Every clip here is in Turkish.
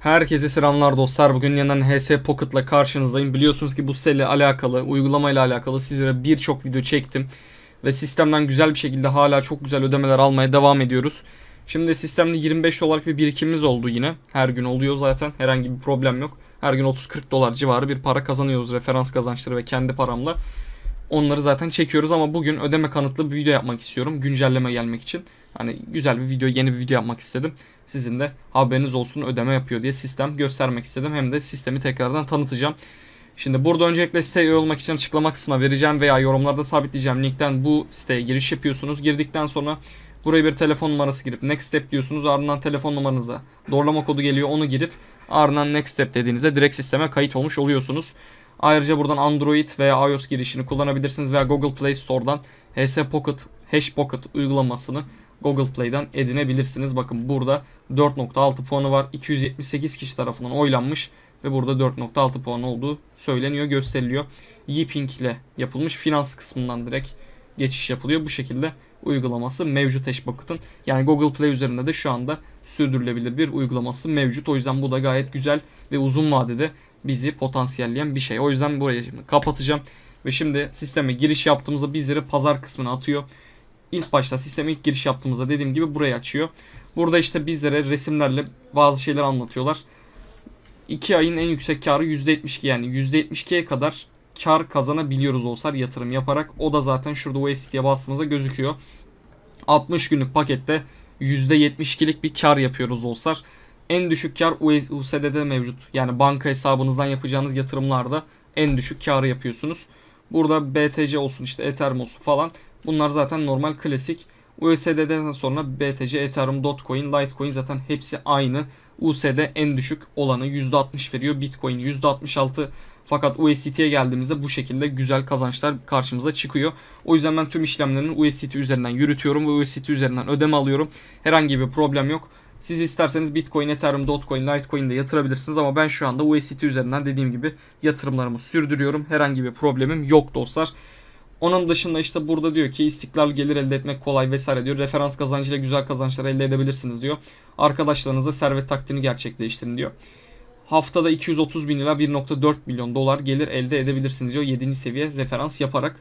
Herkese selamlar dostlar. Bugün yanından HS Pocket'la karşınızdayım. Biliyorsunuz ki bu siteyle alakalı, uygulamayla alakalı sizlere birçok video çektim. Ve sistemden güzel bir şekilde hala çok güzel ödemeler almaya devam ediyoruz. Şimdi sistemde 25 dolarlık bir birikimimiz oldu yine. Her gün oluyor zaten. Herhangi bir problem yok. Her gün 30-40 dolar civarı bir para kazanıyoruz referans kazançları ve kendi paramla. Onları zaten çekiyoruz ama bugün ödeme kanıtlı bir video yapmak istiyorum. Güncelleme gelmek için. Hani güzel bir video, yeni bir video yapmak istedim. Sizin de haberiniz olsun ödeme yapıyor diye sistem göstermek istedim. Hem de sistemi tekrardan tanıtacağım. Şimdi burada öncelikle siteye olmak için açıklama kısmına vereceğim veya yorumlarda sabitleyeceğim linkten bu siteye giriş yapıyorsunuz. Girdikten sonra buraya bir telefon numarası girip next step diyorsunuz. Ardından telefon numaranıza doğrulama kodu geliyor onu girip ardından next step dediğinizde direkt sisteme kayıt olmuş oluyorsunuz. Ayrıca buradan Android veya iOS girişini kullanabilirsiniz veya Google Play Store'dan HS Pocket, Hash Pocket uygulamasını Google Play'den edinebilirsiniz. Bakın burada 4.6 puanı var. 278 kişi tarafından oylanmış ve burada 4.6 puan olduğu söyleniyor, gösteriliyor. Yiping ile yapılmış finans kısmından direkt geçiş yapılıyor. Bu şekilde uygulaması mevcut Hashbucket'ın. Yani Google Play üzerinde de şu anda sürdürülebilir bir uygulaması mevcut. O yüzden bu da gayet güzel ve uzun vadede bizi potansiyelleyen bir şey. O yüzden burayı şimdi kapatacağım. Ve şimdi sisteme giriş yaptığımızda bizleri pazar kısmına atıyor. İlk başta sisteme ilk giriş yaptığımızda dediğim gibi burayı açıyor. Burada işte bizlere resimlerle bazı şeyler anlatıyorlar. 2 ayın en yüksek karı %72 yani %72'ye kadar kar kazanabiliyoruz olsar yatırım yaparak. O da zaten şurada USDT'ye bastığımızda gözüküyor. 60 günlük pakette %72'lik bir kar yapıyoruz olsar. En düşük kar USD'de mevcut. Yani banka hesabınızdan yapacağınız yatırımlarda en düşük karı yapıyorsunuz. Burada BTC olsun işte Ethereum olsun falan. Bunlar zaten normal klasik. USD'den sonra BTC, Ethereum, Dogecoin, Litecoin zaten hepsi aynı. USD en düşük olanı %60 veriyor. Bitcoin %66 fakat USDT'ye geldiğimizde bu şekilde güzel kazançlar karşımıza çıkıyor. O yüzden ben tüm işlemlerini USDT üzerinden yürütüyorum ve USDT üzerinden ödeme alıyorum. Herhangi bir problem yok. Siz isterseniz Bitcoin, Ethereum, Dogecoin, Litecoin de yatırabilirsiniz ama ben şu anda USDT üzerinden dediğim gibi yatırımlarımı sürdürüyorum. Herhangi bir problemim yok dostlar. Onun dışında işte burada diyor ki istiklal gelir elde etmek kolay vesaire diyor. Referans kazancıyla güzel kazançlar elde edebilirsiniz diyor. Arkadaşlarınıza servet taktiğini gerçekleştirin diyor. Haftada 230 bin lira 1.4 milyon dolar gelir elde edebilirsiniz diyor. 7. seviye referans yaparak.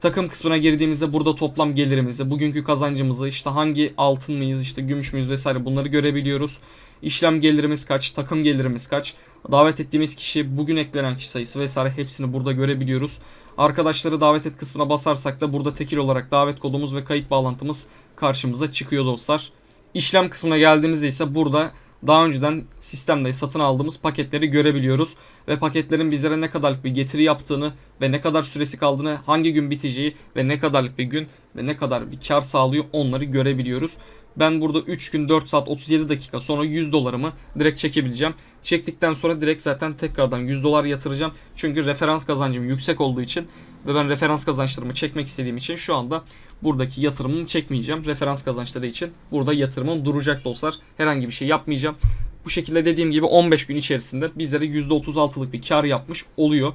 Takım kısmına girdiğimizde burada toplam gelirimizi, bugünkü kazancımızı, işte hangi altın mıyız, işte gümüş müyüz vesaire bunları görebiliyoruz. İşlem gelirimiz kaç, takım gelirimiz kaç, davet ettiğimiz kişi, bugün eklenen kişi sayısı vesaire hepsini burada görebiliyoruz. Arkadaşları davet et kısmına basarsak da burada tekil olarak davet kodumuz ve kayıt bağlantımız karşımıza çıkıyor dostlar. İşlem kısmına geldiğimizde ise burada daha önceden sistemde satın aldığımız paketleri görebiliyoruz. Ve paketlerin bizlere ne kadarlık bir getiri yaptığını ve ne kadar süresi kaldığını, hangi gün biteceği ve ne kadarlık bir gün ve ne kadar bir kar sağlıyor onları görebiliyoruz. Ben burada 3 gün 4 saat 37 dakika sonra 100 dolarımı direkt çekebileceğim. Çektikten sonra direkt zaten tekrardan 100 dolar yatıracağım. Çünkü referans kazancım yüksek olduğu için ve ben referans kazançlarımı çekmek istediğim için şu anda buradaki yatırımımı çekmeyeceğim. Referans kazançları için burada yatırımım duracak dostlar. Herhangi bir şey yapmayacağım. Bu şekilde dediğim gibi 15 gün içerisinde bizlere %36'lık bir kar yapmış oluyor.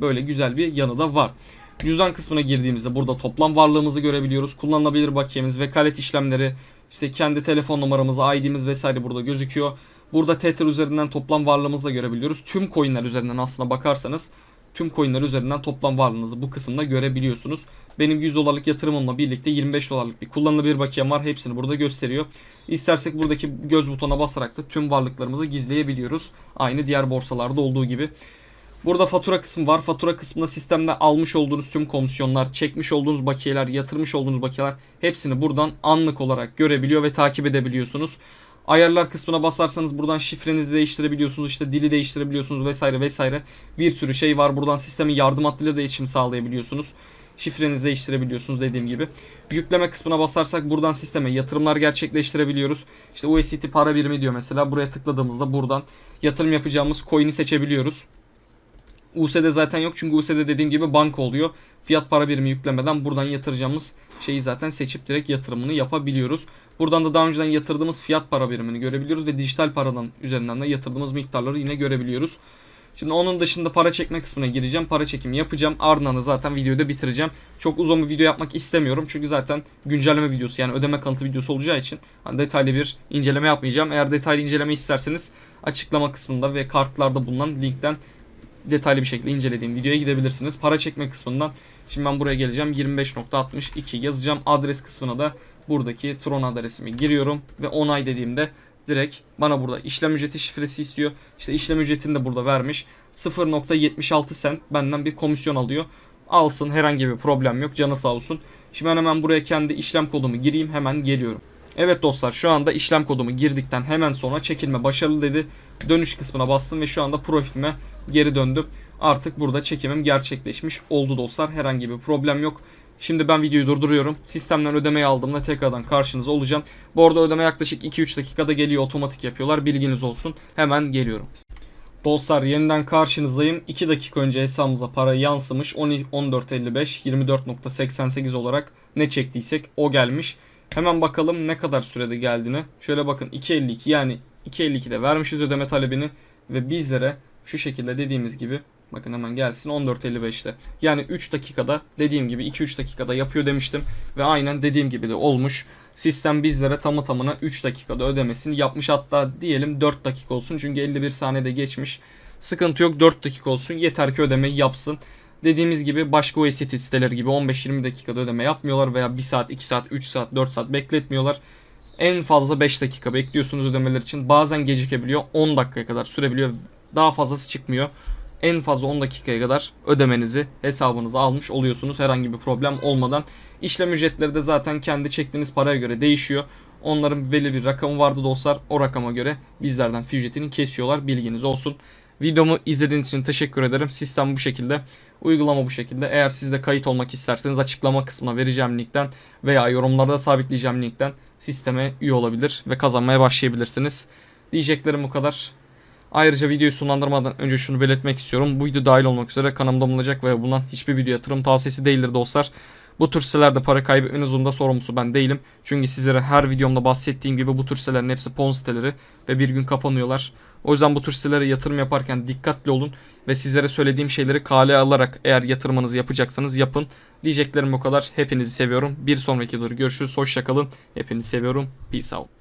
Böyle güzel bir yanı da var. Cüzdan kısmına girdiğimizde burada toplam varlığımızı görebiliyoruz. Kullanılabilir bakiyemiz, vekalet işlemleri, işte kendi telefon numaramız, ID'miz vesaire burada gözüküyor. Burada Tether üzerinden toplam varlığımızı da görebiliyoruz. Tüm coinler üzerinden aslına bakarsanız tüm coinler üzerinden toplam varlığınızı bu kısımda görebiliyorsunuz. Benim 100 dolarlık yatırımımla birlikte 25 dolarlık bir kullanılabilir bakiyem var. Hepsini burada gösteriyor. İstersek buradaki göz butona basarak da tüm varlıklarımızı gizleyebiliyoruz. Aynı diğer borsalarda olduğu gibi. Burada fatura kısmı var. Fatura kısmında sistemde almış olduğunuz tüm komisyonlar, çekmiş olduğunuz bakiyeler, yatırmış olduğunuz bakiyeler hepsini buradan anlık olarak görebiliyor ve takip edebiliyorsunuz. Ayarlar kısmına basarsanız buradan şifrenizi değiştirebiliyorsunuz, işte dili değiştirebiliyorsunuz vesaire vesaire. Bir sürü şey var. Buradan sistemin yardım hattıyla da iletişim sağlayabiliyorsunuz. Şifrenizi değiştirebiliyorsunuz dediğim gibi. Yükleme kısmına basarsak buradan sisteme yatırımlar gerçekleştirebiliyoruz. İşte USDT para birimi diyor mesela. Buraya tıkladığımızda buradan yatırım yapacağımız coin'i seçebiliyoruz. USD zaten yok çünkü USD dediğim gibi banka oluyor. Fiyat para birimi yüklemeden buradan yatıracağımız şeyi zaten seçip direkt yatırımını yapabiliyoruz. Buradan da daha önceden yatırdığımız fiyat para birimini görebiliyoruz ve dijital paradan üzerinden de yatırdığımız miktarları yine görebiliyoruz. Şimdi onun dışında para çekme kısmına gireceğim. Para çekimi yapacağım. Ardından da zaten videoyu da bitireceğim. Çok uzun bir video yapmak istemiyorum. Çünkü zaten güncelleme videosu yani ödeme kanıtı videosu olacağı için hani detaylı bir inceleme yapmayacağım. Eğer detaylı inceleme isterseniz açıklama kısmında ve kartlarda bulunan linkten detaylı bir şekilde incelediğim videoya gidebilirsiniz. Para çekme kısmından şimdi ben buraya geleceğim. 25.62 yazacağım. Adres kısmına da buradaki Tron adresimi giriyorum ve onay dediğimde direkt bana burada işlem ücreti şifresi istiyor. İşte işlem ücretini de burada vermiş. 0.76 sent benden bir komisyon alıyor. Alsın herhangi bir problem yok canı sağ olsun. Şimdi hemen buraya kendi işlem kodumu gireyim hemen geliyorum. Evet dostlar şu anda işlem kodumu girdikten hemen sonra çekilme başarılı dedi. Dönüş kısmına bastım ve şu anda profilime geri döndüm. Artık burada çekimim gerçekleşmiş oldu dostlar. Herhangi bir problem yok. Şimdi ben videoyu durduruyorum. Sistemden ödemeyi aldığımda tekrardan karşınızda olacağım. Bu arada ödeme yaklaşık 2-3 dakikada geliyor. Otomatik yapıyorlar. Bilginiz olsun. Hemen geliyorum. Dostlar yeniden karşınızdayım. 2 dakika önce hesabımıza para yansımış. 14.55 24.88 olarak ne çektiysek o gelmiş. Hemen bakalım ne kadar sürede geldiğini. Şöyle bakın 2.52 yani 2.52'de vermişiz ödeme talebini ve bizlere şu şekilde dediğimiz gibi bakın hemen gelsin 14.55'te. Yani 3 dakikada dediğim gibi 2-3 dakikada yapıyor demiştim ve aynen dediğim gibi de olmuş. Sistem bizlere tamı tamına 3 dakikada ödemesini yapmış hatta diyelim 4 dakika olsun çünkü 51 saniyede geçmiş. Sıkıntı yok 4 dakika olsun yeter ki ödemeyi yapsın. Dediğimiz gibi başka OST siteleri gibi 15-20 dakikada ödeme yapmıyorlar veya 1 saat, 2 saat, 3 saat, 4 saat bekletmiyorlar. En fazla 5 dakika bekliyorsunuz ödemeler için. Bazen gecikebiliyor. 10 dakikaya kadar sürebiliyor. Daha fazlası çıkmıyor. En fazla 10 dakikaya kadar ödemenizi hesabınıza almış oluyorsunuz herhangi bir problem olmadan. İşlem ücretleri de zaten kendi çektiğiniz paraya göre değişiyor. Onların belli bir rakamı vardı dostlar. O rakama göre bizlerden ücretini kesiyorlar. Bilginiz olsun. Videomu izlediğiniz için teşekkür ederim. Sistem bu şekilde. Uygulama bu şekilde. Eğer siz de kayıt olmak isterseniz açıklama kısmına vereceğim linkten veya yorumlarda sabitleyeceğim linkten sisteme üye olabilir ve kazanmaya başlayabilirsiniz. Diyeceklerim bu kadar. Ayrıca videoyu sonlandırmadan önce şunu belirtmek istiyorum. Bu video dahil olmak üzere kanalımda bulunacak ve bulunan hiçbir video yatırım tavsiyesi değildir dostlar. Bu tür sitelerde para kaybetmeniz zorunda sorumlusu ben değilim. Çünkü sizlere her videomda bahsettiğim gibi bu tür sitelerin hepsi pon siteleri ve bir gün kapanıyorlar. O yüzden bu tür sitelere yatırım yaparken dikkatli olun ve sizlere söylediğim şeyleri kale alarak eğer yatırımınızı yapacaksanız yapın. Diyeceklerim bu kadar. Hepinizi seviyorum. Bir sonraki videoda görüşürüz. Hoşçakalın. Hepinizi seviyorum. Peace out.